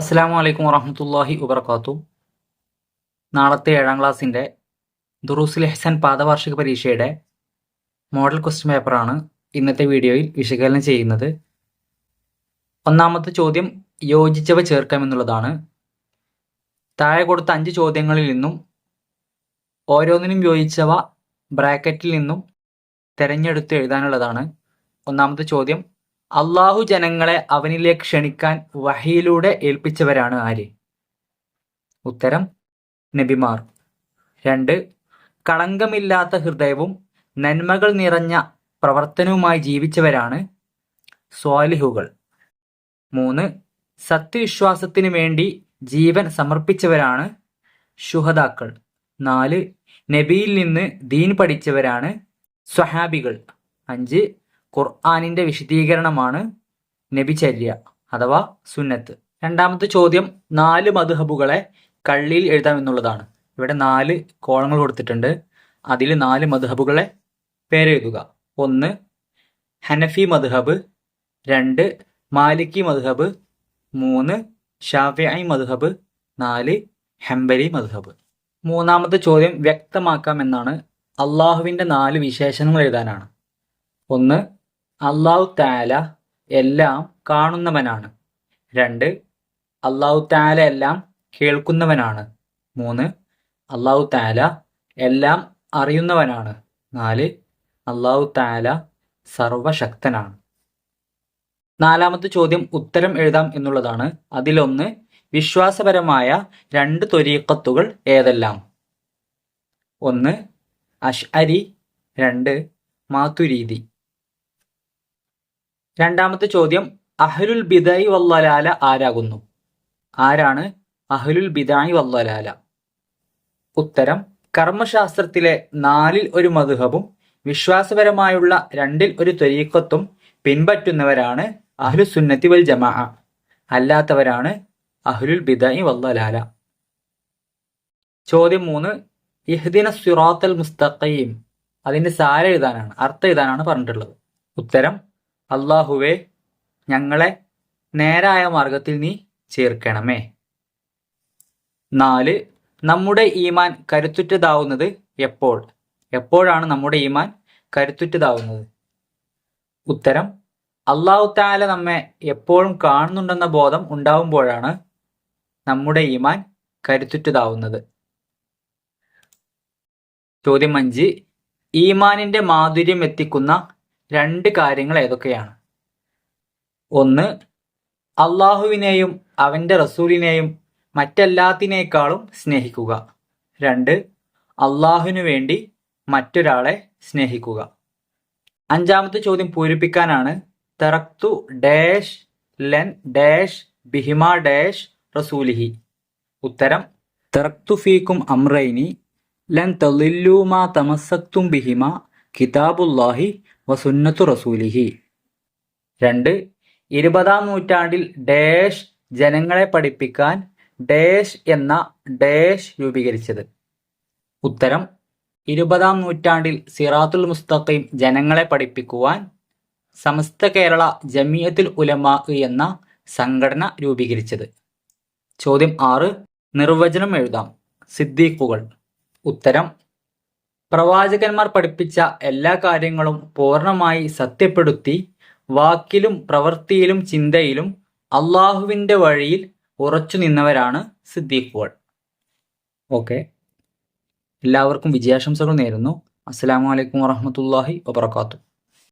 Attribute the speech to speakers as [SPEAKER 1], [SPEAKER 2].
[SPEAKER 1] അസ്സാം വലൈക്കും വറഹമത്തല്ലാഹി വബർക്കാത്തു നാളത്തെ ഏഴാം ക്ലാസ്സിന്റെ ദുറൂസുൽ ഹസൻ പാദവാർഷിക പരീക്ഷയുടെ മോഡൽ ക്വസ്റ്റ്യൻ പേപ്പറാണ് ഇന്നത്തെ വീഡിയോയിൽ വിശകലനം ചെയ്യുന്നത്. ഒന്നാമത്തെ ചോദ്യം യോജിച്ചവ ചേർക്കാമെന്നുള്ളതാണ് താഴെ കൊടുത്ത അഞ്ച് ചോദ്യങ്ങളിൽ നിന്നും ഓരോന്നിനും യോജിച്ചവ ബ്രാക്കറ്റിൽ നിന്നും തിരഞ്ഞെടുത്ത് എഴുതാനുള്ളതാണ്. ഒന്നാമത്തെ ചോദ്യം അള്ളാഹു ജനങ്ങളെ അവനിലേക്ക് ക്ഷണിക്കാൻ വഹിയിലൂടെ ഏൽപ്പിച്ചവരാണ് ആര്? ഉത്തരം നബിമാർ. രണ്ട് കളങ്കമില്ലാത്ത ഹൃദയവും നന്മകൾ നിറഞ്ഞ പ്രവർത്തനവുമായി ജീവിച്ചവരാണ് സ്വാലിഹുകൾ. മൂന്ന് സത്യവിശ്വാസത്തിന് വേണ്ടി ജീവൻ സമർപ്പിച്ചവരാണ് ശുഹതാക്കൾ നാല് നബിയിൽ നിന്ന് ദീൻ പഠിച്ചവരാണ് സ്വഹാബികൾ. അഞ്ച് ഖുർആാനിന്റെ വിശദീകരണമാണ് നബിചര്യ അഥവാ സുന്നത്ത്. രണ്ടാമത്തെ ചോദ്യം നാല് മധുഹബുകളെ കള്ളിയിൽ എഴുതാമെന്നുള്ളതാണ് ഇവിടെ നാല് കോളങ്ങൾ കൊടുത്തിട്ടുണ്ട്. അതിൽ നാല് മധുഹബുകളെ പേരെഴുതുക ഒന്ന് ഹനഫി മധുഹബ് രണ്ട് മാലിക്കി മധുഹബ് മൂന്ന് ഷാഫിഐ മധുഹബ് നാല് ഹംബലി മധുഹബ് മൂന്നാമത്തെ ചോദ്യം വ്യക്തമാക്കാമെന്നാണ് അള്ളാഹുവിന്റെ നാല് വിശേഷണങ്ങൾ എഴുതാനാണ്. ഒന്ന് അള്ളാഹു താല എല്ലാം കാണുന്നവനാണ്. രണ്ട് അള്ളാഹു താല എല്ലാം കേൾക്കുന്നവനാണ്. മൂന്ന് അള്ളാഹു താല എല്ലാം അറിയുന്നവനാണ്. നാല് അള്ളാഹു താല സർവശക്തനാണ് നാലാമത്തെ ചോദ്യം ഉത്തരം എഴുതാം എന്നുള്ളതാണ്. അതിലൊന്ന് വിശ്വാസപരമായ രണ്ട് തൊരീക്കത്തുകൾ ഏതെല്ലാം? ഒന്ന് അഷ് അരി രണ്ട് മാതുരീതി രണ്ടാമത്തെ ചോദ്യം അഹ്ലുൽ ബിദായി വല്ലലാല ആരാകുന്നു? ആരാണ് അഹ്ലുൽ ബിദായി വല്ലലാല ഉത്തരം കർമ്മശാസ്ത്രത്തിലെ നാലിൽ ഒരു മധുഹബും വിശ്വാസപരമായുള്ള രണ്ടിൽ ഒരു ത്വരീക്കത്തും പിൻപറ്റുന്നവരാണ് അഹ്ലു സുന്നത്തി വൽ ജമാ അല്ലാത്തവരാണ് അഹ്ലുൽ ബിദായി വല്ലലാല ചോദ്യം മൂന്ന് ഇഹ്ദിന സുറാത്തൽ മുസ്തഖീം. അതിന്റെ സാര എഴുതാനാണ് അർത്ഥം എഴുതാനാണ് പറഞ്ഞിട്ടുള്ളത്. ഉത്തരം അള്ളാഹുവെ ഞങ്ങളെ നേരായ മാർഗത്തിൽ നീ ചേർക്കണമേ. നാല് നമ്മുടെ ഈമാൻ കരുത്തുറ്റതാവുന്നത് എപ്പോൾ? എപ്പോഴാണ് നമ്മുടെ ഈമാൻ കരുത്തുറ്റതാവുന്നത്? ഉത്തരം അള്ളാഹു താല നമ്മെ എപ്പോഴും കാണുന്നുണ്ടെന്ന ബോധം ഉണ്ടാവുമ്പോഴാണ് നമ്മുടെ ഈമാൻ കരുത്തുറ്റതാവുന്നത്. ചോദ്യം അഞ്ച് ഈമാനിന്റെ മാധുര്യം എത്തിക്കുന്ന രണ്ട് കാര്യങ്ങൾ ഏതൊക്കെയാണ്? ഒന്ന് അള്ളാഹുവിനെയും അവന്റെ റസൂലിനെയും മറ്റെല്ലാത്തിനേക്കാളും സ്നേഹിക്കുക. രണ്ട് അള്ളാഹുവിനു വേണ്ടി മറ്റൊരാളെ സ്നേഹിക്കുക. അഞ്ചാമത്തെ ചോദ്യം പൂരിപ്പിക്കാനാണ്. തെറക്തു ഡാഷ് ലെൻ ഡാഷ് ബിഹിമ ഡാഷ് റസൂലിഹി. ഉത്തരം തെറക്തു ഫീക്കും അമ്രൈനി ലൻ തലില്ലൂമാ തമസക്തും ബിഹിമ കിതാബുല്ലാഹി വസുന്നത്തു റസൂലിഹി. രണ്ട് ഇരുപതാം നൂറ്റാണ്ടിൽ ഡേഷ് ജനങ്ങളെ പഠിപ്പിക്കാൻ ഡേഷ് എന്ന ഡേഷ് രൂപീകരിച്ചത്. ഉത്തരം ഇരുപതാം നൂറ്റാണ്ടിൽ സിറാത്തുൽ മുസ്തഖീം ജനങ്ങളെ പഠിപ്പിക്കുവാൻ സമസ്ത കേരള ജമിയത്തുൽ ഉലമാ എന്ന സംഘടന രൂപീകരിച്ചത്. ചോദ്യം ആറ് നിർവചനം എഴുതാം. സിദ്ദീഖുകൾ. ഉത്തരം പ്രവാചകന്മാർ പഠിപ്പിച്ച എല്ലാ കാര്യങ്ങളും പൂർണമായി സത്യപ്പെടുത്തി വാക്കിലും പ്രവൃത്തിയിലും ചിന്തയിലും അള്ളാഹുവിന്റെ വഴിയിൽ ഉറച്ചു നിന്നവരാണ് സിദ്ദീഖുകൾ. ഓക്കെ. എല്ലാവർക്കും വിജയാശംസകൾ നേരുന്നു. അസ്സാം വലൈക്കും വാഹമത്തല്ലാഹി വാബർക്കാത്തു